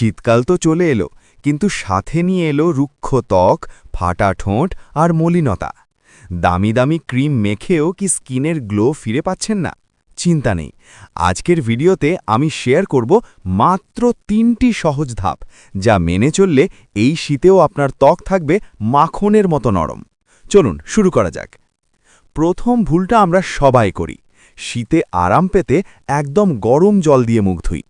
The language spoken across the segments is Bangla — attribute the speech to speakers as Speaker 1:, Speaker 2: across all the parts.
Speaker 1: শীতকাল তো চলে এলো, কিন্তু সাথে নিয়ে এলো রুক্ষ ত্বক, ফাটা ঠোঁট আর মলিনতা। দামি দামি ক্রিম মেখেও কি স্কিনের গ্লো ফিরে পাচ্ছেন না? চিন্তা নেই। আজকের ভিডিওতে আমি শেয়ার করব মাত্র তিনটি সহজ ধাপ, যা মেনে চললে এই শীতেও আপনার ত্বক থাকবে মাখনের মতো নরম। চলুন শুরু করা যাক। প্রথম ভুলটা আমরা সবাই করি। শীতে আরাম পেতে একদম গরম জল দিয়ে মুখ ধুই।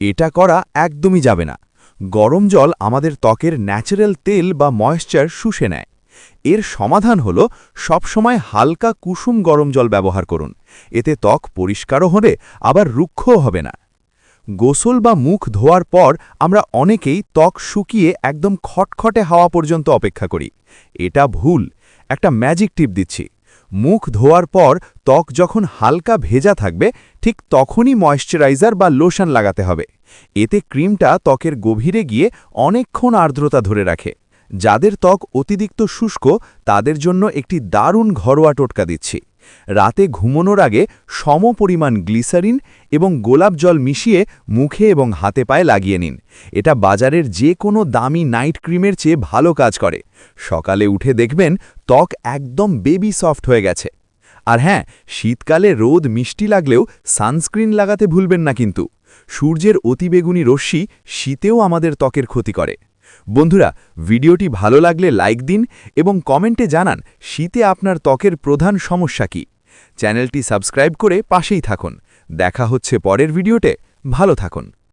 Speaker 1: এটা করা একদমই যাবে না। গরম জল আমাদের ত্বকের ন্যাচারাল তেল বা ময়েশ্চার শুষে নেয়। এর সমাধান হল সবসময় হালকা কুসুম গরম জল ব্যবহার করুন। এতে ত্বক পরিষ্কারও হবে, আবার রুক্ষও হবে না। গোসল বা মুখ ধোয়ার পর আমরা অনেকেই ত্বক শুকিয়ে একদম খটখটে হাওয়া পর্যন্ত অপেক্ষা করি। এটা ভুল। একটা ম্যাজিক টিপ দিচ্ছি। মুখ ধোয়ার পর ত্বক যখন হালকা ভেজা থাকবে, ঠিক তখনই ময়শ্চারাইজার বা লোশন লাগাতে হবে। এতে ক্রিমটা ত্বকের গভীরে গিয়ে অনেকক্ষণ আর্দ্রতা ধরে রাখে। যাদের ত্বক অতিরিক্ত শুষ্ক, তাদের জন্য একটি দারুণ ঘরোয়া টোটকা দিচ্ছি। রাতে ঘুমানোর আগে সম পরিমাণ গ্লিসারিন এবং গোলাপ জল মিশিয়ে মুখে এবং হাতে পায়ে লাগিয়ে নিন। এটা বাজারের যে কোনো দামি নাইট ক্রিমের চেয়ে ভালো কাজ করে। সকালে উঠে দেখবেন ত্বক একদম বেবি সফট হয়ে গেছে। আর হ্যাঁ শীতকালে রোদ মিষ্টি লাগলেও সানস্ক্রিন লাগাতে ভুলবেন না কিন্তু। সূর্যের অতিবেগুনি রশ্মি শীতেও আমাদের ত্বকের ক্ষতি করে। বন্ধুরা, ভিডিওটি ভালো লাগলে লাইক দিন এবং কমেন্টে জানান শীতে আপনার ত্বকের প্রধান সমস্যা কি। চ্যানেলটি সাবস্ক্রাইব করে পাশেই থাকুন। দেখা হচ্ছে পরের ভিডিওতে। ভালো থাকুন।